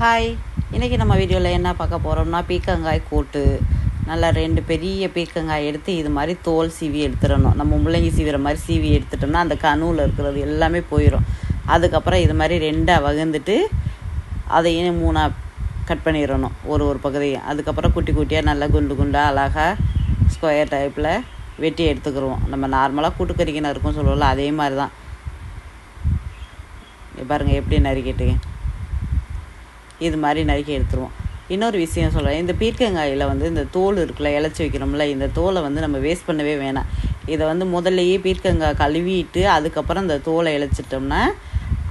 Hi இன்றைக்கி நம்ம வீடியோவில் என்ன பார்க்க போகிறோம்னா பீக்கங்காய் கூட்டு. நல்லா ரெண்டு பெரிய பீக்கங்காய் எடுத்து இது மாதிரி தோல் சீவி எடுத்துடணும். நம்ம முள்ளங்கி சீவிற மாதிரி சீவி எடுத்துட்டோம்னா அந்த கணுவில் இருக்கிறது எல்லாமே போயிடும் அதுக்கப்புறம் இது மாதிரி ரெண்டாக வகுந்துட்டு அதையும் மூணாக கட் பண்ணிடணும் ஒரு ஒரு பகுதியும். அதுக்கப்புறம் குட்டி குட்டியாக நல்லா குண்டு குண்டாக அழகாக ஸ்கொயர் டைப்பில் வெட்டி எடுத்துக்கிடுவோம் நம்ம நார்மலாக கூட்டுக்கறிக்கு நறுக்கும் சொல்லுவோம்ல அதே மாதிரி தான் பாருங்கள் எப்படி நறுக்கிட்டுங்க இது மாதிரி நறுக்கி எடுத்துருவோம். இன்னொரு விஷயம் சொல்கிறேன் இந்த பீர்க்கங்காயில் வந்து இந்த தோல் இருக்குல்ல இழைச்சி வைக்கிறோம்ல இந்த தோலை வந்து நம்ம வேஸ்ட் பண்ணவே வேணாம். இதை வந்து முதல்லையே பீர்க்கங்காய் கழுவிட்டு அதுக்கப்புறம் இந்த தோலை இழைச்சிட்டோம்னா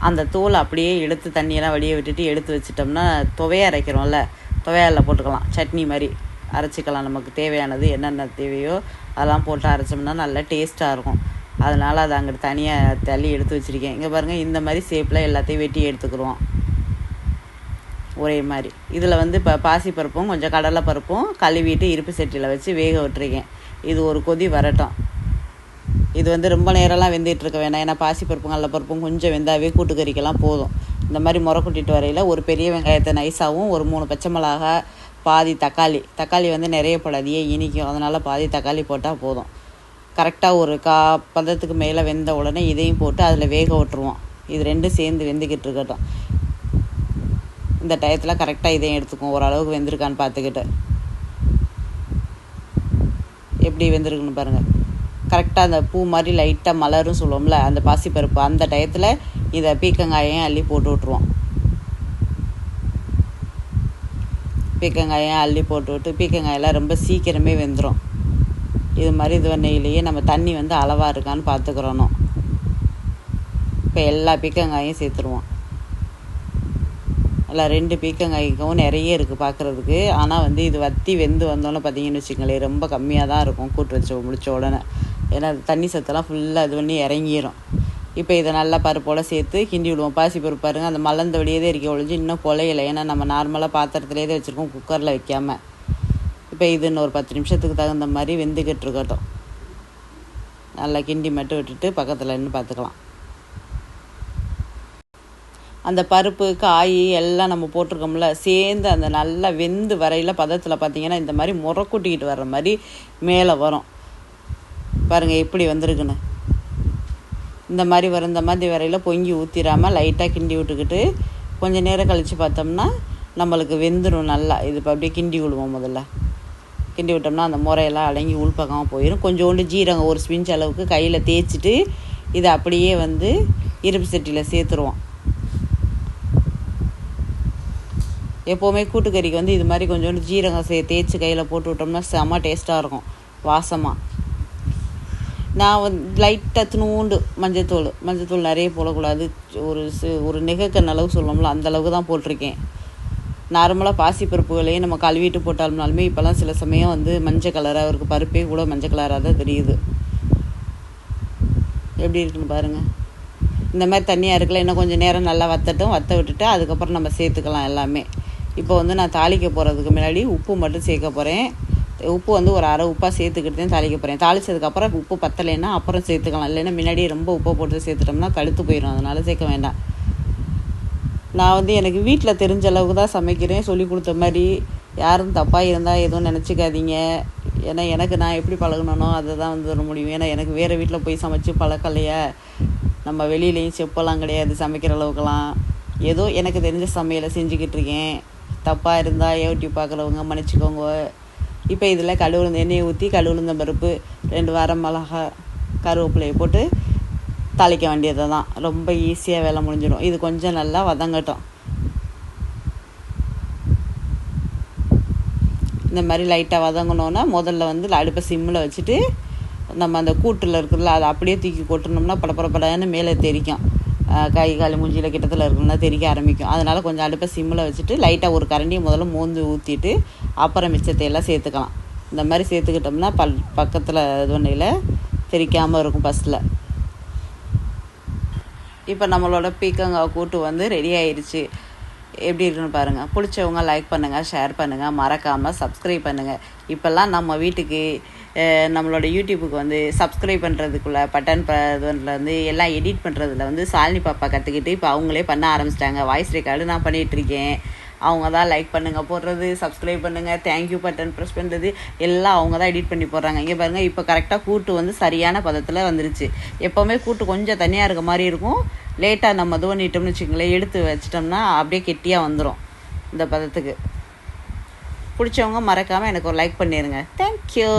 அந்த தோலை அப்படியே எடுத்து தண்ணியெல்லாம் வடிய விட்டுட்டு எடுத்து வச்சிட்டோம்னா துவையை அரைக்கிறோம்ல துவையால போட்டுக்கலாம். சட்னி மாதிரி அரைச்சிக்கலாம். நமக்கு தேவையானது என்னென்ன தேவையோ அதெல்லாம் போட்டு அரைச்சோம்னா நல்லா டேஸ்ட்டாக இருக்கும். அதனால் அதை அங்கிட்டு தனியாக தள்ளி எடுத்து வச்சுருக்கேன். இங்கே பாருங்கள் இந்த மாதிரி ஷேப்பில் எல்லாத்தையும் வெட்டி எடுத்துக்கிடுவோம். ஒரே மாதிரி. இதில் வந்து இப்போ பாசிப்பருப்பும் கொஞ்சம் கடலைப்பருப்பும் கழுவிட்டு இருப்பு சட்டியில் வச்சு வேக விட்டுருக்கேன். இது ஒரு கொதி வரட்டும். இது வந்து ரொம்ப நேரம்லாம் வெந்துகிட்ருக்க வேணாம். ஏன்னா கடல கடலைப்பருப்பும் கொஞ்சம் வெந்தாவே கூட்டுக்கறிக்கெல்லாம் போதும். இந்த மாதிரி முறை கூட்டிட்டு வரையில் ஒரு பெரிய வெங்காயத்தை நைஸாகவும் ஒரு மூணு பச்சை மிளகா பாதி தக்காளி. தக்காளி வந்து நிறைய போடாதியே இனிக்கும். அதனால் பாதி தக்காளி போட்டால் போதும். கரெக்டாக ஒரு கா பதத்துக்கு மேலே வெந்த உடனே இதையும் போட்டு அதில் வேக விட்டுருவோம். இது ரெண்டும் சேர்ந்து வெந்துக்கிட்டு இருக்கட்டும். இந்த டயத்தில் கரெக்டாக இதையும் எடுத்துக்கும். ஓரளவுக்கு வெந்திருக்கான்னு பார்த்துக்கிட்டு. எப்படி வெந்திருக்குன்னு பாருங்கள் கரெக்டாக அந்த பூ மாதிரி லைட்டாக மலரும் சொல்லுவோம்ல அந்த பாசிப்பருப்பு அந்த டயத்தில் இதை பீக்கங்காயையும் அள்ளி போட்டு விட்ருவோம் பீக்கங்காயம் அள்ளி போட்டு விட்டு பீக்கங்காயெல்லாம் ரொம்ப சீக்கிரமே வெந்துடும் இது மாதிரி இது நெய்லேயே நம்ம தண்ணி வந்து அளவாக இருக்கான்னு பார்த்துக்கிறணும். இப்போ எல்லா பீக்கங்காயும் சேர்த்துருவோம். அதில் ரெண்டு பீக்கங்காய்க்கும் நிறைய இருக்குது பார்க்குறதுக்கு ஆனால் வந்து இது வத்தி வெந்து வந்தோன்னே பார்த்தீங்கன்னு வச்சுக்கோங்களேன் ரொம்ப கம்மியாக தான் இருக்கும் கூட்டு வச்சு முடிச்ச உடனே. ஏன்னா தண்ணி சத்தெல்லாம் ஃபுல்லாக இது பண்ணி இறங்கிரும். இப்போ இதை நல்லா பருப்போட சேர்த்து கிண்டி விடுவோம். பாசி பருப்பு பாருங்கள் அந்த மலர்ந்த வழியே தான் இருக்க ஒழிஞ்சு இன்னும் குலையில. ஏன்னா நம்ம நார்மலாக பாத்திரத்துலேயே தான் வச்சுருக்கோம் குக்கரில் வைக்காமல் இப்போ இது இன்னும் ஒரு பத்து நிமிஷத்துக்கு தகுந்த மாதிரி வெந்துக்கிட்டு இருக்கட்டும். நல்லா கிண்டி மட்டும் விட்டுட்டு பக்கத்தில் நின்று பார்த்துக்கலாம் அந்த பருப்பு காய் எல்லாம் நம்ம போட்டிருக்கோம்ல சேர்ந்து அந்த நல்லா வெந்து வரையில் பதத்தில் பார்த்தீங்கன்னா இந்த மாதிரி முறை கூட்டிக்கிட்டு வர்ற மாதிரி மேலே வரும். பாருங்கள் எப்படி வந்திருக்குன்னு. இந்த மாதிரி வரும் இந்த மாதிரி வரையில் பொங்கி ஊற்றிடாமல் லைட்டாக கிண்டி விட்டுக்கிட்டு கொஞ்சம் நேரம் கழித்து பார்த்தோம்னா நம்மளுக்கு வெந்துடும் நல்லா. இது இப்போ அப்படியே கிண்டி விடுவோம் முதல்ல. கிண்டி விட்டோம்னா அந்த முறையெல்லாம் அடங்கி உள்பக்கமாக போயிடும் கொஞ்சோண்டு ஜீரகம் ஒரு ஸ்பிஞ்ச் அளவுக்கு கையில் தேய்ச்சிட்டு இதை அப்படியே வந்து இருப்பு சட்டியில் சேர்த்துருவோம். எப்போவுமே கூட்டுக்கறிக்கு வந்து இது மாதிரி கொஞ்சோண்டு ஜீரகம் சே தேய்ச்சி கையில் போட்டு விட்டோம்னா செம்ம டேஸ்ட்டாக இருக்கும். வாசமாக நான் வந்து லைட்டாக தினூண்டு மஞ்சத்தூள். மஞ்சத்தூள் நிறைய போடக்கூடாது. ஒரு ஒரு நிகக்கன் அளவு சொல்லுவோம்ல அந்த அளவுக்கு தான் போட்டிருக்கேன். நார்மலாக பாசிப்பருப்புகளையும் நம்ம கழுவிட்டு போட்டாலும்னாலுமே இப்போல்லாம் சில சமயம் வந்து மஞ்சள் கலராக இருக்குது பருப்பே கூட மஞ்சள் கலராக தான் தெரியுது. எப்படி இருக்குன்னு பாருங்கள் இந்த மாதிரி தண்ணியாக இருக்குல்ல இன்னும் கொஞ்சம் நேரம் நல்லா வத்தட்டும். வத்த விட்டுட்டு அதுக்கப்புறம் நம்ம சேர்த்துக்கலாம் எல்லாமே. இப்போ வந்து நான் தாளிக்க போகிறதுக்கு முன்னாடி உப்பு மட்டும் சேர்க்க போகிறேன் உப்பு வந்து ஒரு அரை உப்பாக சேர்த்துக்கிட்டு தான் தாளிக்க போகிறேன் தாளிச்சதுக்கப்புறம் உப்பு பத்தலைன்னா அப்புறம் சேர்த்துக்கலாம். இல்லைன்னா முன்னாடியே ரொம்ப உப்பை போட்டு சேர்த்துட்டோம்னா கழுத்து போயிடும் அதனால் சேர்க்க வேண்டாம். நான் வந்து எனக்கு வீட்டில் தெரிஞ்ச அளவுக்கு தான் சமைக்கிறேன். சொல்லி கொடுத்த மாதிரி யாரும் தப்பாக இருந்தால் எதுவும் நினச்சிக்காதீங்க. ஏன்னா எனக்கு நான் எப்படி பழகணுனோ அதை தான் வந்து வர முடியும். ஏன்னா எனக்கு வேறு வீட்டில் போய் சமைச்சு பழக்கலையா. நம்ம வெளியிலையும் செப்பெல்லாம் கிடையாது சமைக்கிற அளவுக்குலாம் ஏதோ எனக்கு தெரிஞ்ச சமையலை செஞ்சுக்கிட்டு இருக்கேன். தப்பாக இருந்தால் யூடியூப் பார்க்குறவங்க மன்னிச்சிக்கோங்க. இப்போ இதில் கழுவுளுந்த எண்ணெயை ஊற்றி கழுவுளுந்த பருப்பு ரெண்டு வாரம் மிளகா கருவேப்பிலையை போட்டு தாளிக்க வேண்டியது தான் ரொம்ப ஈஸியாக வேலை முடிஞ்சிடும். இது கொஞ்சம் நல்லா வதங்கட்டும். இந்த மாதிரி லைட்டாக வதங்கினோன்னா முதல்ல வந்து அடுப்பை சிம்மில் வச்சுட்டு நம்ம அந்த கூட்டில் இருக்குல்ல அதை அப்படியே தூக்கி கொட்டினோம்னா படப்படப்படன்னு மேலே தெரிக்கும். கை கால் மூஞ்சியில் கிட்டத்தில் இருக்கணும்னா தெறிக்க ஆரம்பிக்கும். அதனால் கொஞ்சம் அடுப்பை சிம்மில் வச்சுட்டு லைட்டாக ஒரு கரண்டியை முதல்ல மோந்து ஊற்றிட்டு அப்புறம் மிச்சத்தை எல்லாம் சேர்த்துக்கலாம். இந்த மாதிரி சேர்த்துக்கிட்டோம்னா பல் பக்கத்தில் இது பண்ணியில் தெரிக்காமல் இருக்கும் ஃபஸ்ட்டில் இப்போ நம்மளோட பீக்கங்காய் கூட்டு வந்து ரெடி ஆயிடுச்சு எப்படி இருக்குன்னு பாருங்கள் பிடிச்சவங்க லைக் பண்ணுங்கள் ஷேர் பண்ணுங்கள் மறக்காமல் சப்ஸ்கிரைப் பண்ணுங்கள் இப்போல்லாம் நம்ம வீட்டுக்கு நம்மளோட யூடியூபுக்கு வந்து சப்ஸ்கிரைப் பண்ணுறதுக்குள்ள பட்டன் ப வந்து எல்லாம் எடிட் பண்ணுறதுல வந்து சாலினி பாப்பா கற்றுக்கிட்டு இப்போ அவங்களே பண்ண ஆரம்பிச்சிட்டாங்க. வாய்ஸ் ரெக்கார்டு நான் பண்ணிகிட்ருக்கேன் அவங்க தான் லைக் பண்ணுங்கள் போடுறது சப்ஸ்கிரைப் பண்ணுங்கள் தேங்க்யூ பட்டன் ப்ரெஸ் பண்ணுறது எல்லாம் அவங்க தான் எடிட் பண்ணி போடுறாங்க. இங்கே பாருங்கள் இப்போ கரெக்டாக கூட்டு வந்து சரியான பதத்தில் வந்துருச்சு. எப்போவுமே கூட்டு கொஞ்சம் தனியாக இருக்க மாதிரி இருக்கும். லேட்டாக நம்ம இது பண்ணிட்டோம்னு வச்சுக்கோங்களேன் எடுத்து வச்சிட்டோம்னா அப்படியே கெட்டியாக வந்துடும் இந்த பதத்துக்கு. பிடிச்சவங்க மறக்காமல் எனக்கு ஒரு லைக் பண்ணிடுங்க தேங்க்யூ